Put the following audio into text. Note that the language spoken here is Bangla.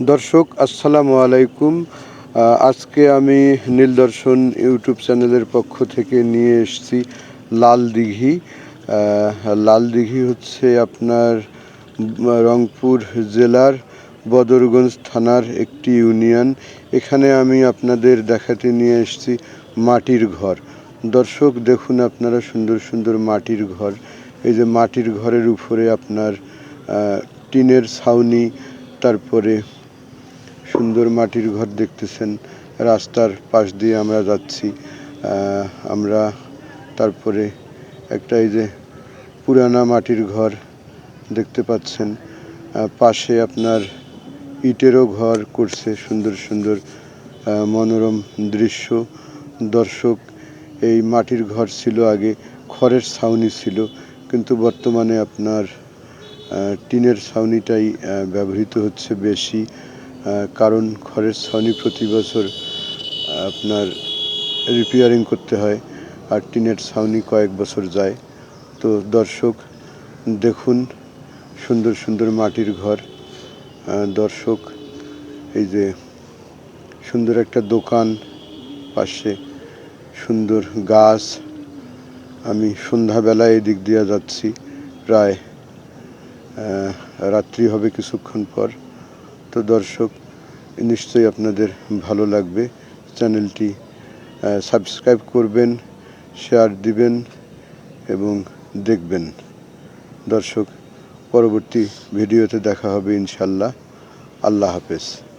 দর্শক, আসসালামু আলাইকুম। আজকে আমি নীলদর্শন ইউটিউব চ্যানেলের পক্ষ থেকে নিয়ে এসেছি লাল দিঘি। লাল দিঘি হচ্ছে আপনার রংপুর জেলার বদরগঞ্জ থানার একটি ইউনিয়ন। এখানে আমি আপনাদের দেখাতে নিয়ে এসেছি মাটির ঘর। দর্শক, দেখুন আপনারা সুন্দর সুন্দর মাটির ঘর। এই যে মাটির ঘরের উপরে আপনার টিনের ছাউনি, তারপরে সুন্দর মাটির ঘর দেখতেছেন। রাস্তার পাশ দিয়ে আমরা যাচ্ছি। আমরা তারপরে একটা এই যে পুরানা মাটির ঘর দেখতে পাচ্ছেন। পাশে আপনার ইটেরও ঘর করছে সুন্দর সুন্দর মনোরম দৃশ্য। দর্শক, এই মাটির ঘর ছিল আগে খড়ের ছাউনি ছিল, কিন্তু বর্তমানে আপনার টিনের ছাউনিটাই ব্যবহৃত হচ্ছে বেশি। কারণ ঘরের ছাউনি প্রতি বছর আপনার রিপেয়ারিং করতে হয় আর টিনের ছাউনি কয়েক বছর যায়। তো দর্শক, দেখুন সুন্দর সুন্দর মাটির ঘর। দর্শক, এই যে সুন্দর একটা দোকান পাশে, সুন্দর গাছ। আমি সন্ধ্যাবেলায় এদিক দিয়ে যাচ্ছি। প্রায় রাত্রি হবে কিছুক্ষণ পর। তো দর্শক, নিশ্চয়ই আপনাদের ভালো লাগবে। চ্যানেলটি সাবস্ক্রাইব করবেন শেয়ার দিবেন এবং দেখবেন। দর্শক, পরবর্তী ভিডিওতে দেখা হবে ইনশাল্লাহ। আল্লাহ হাফেজ।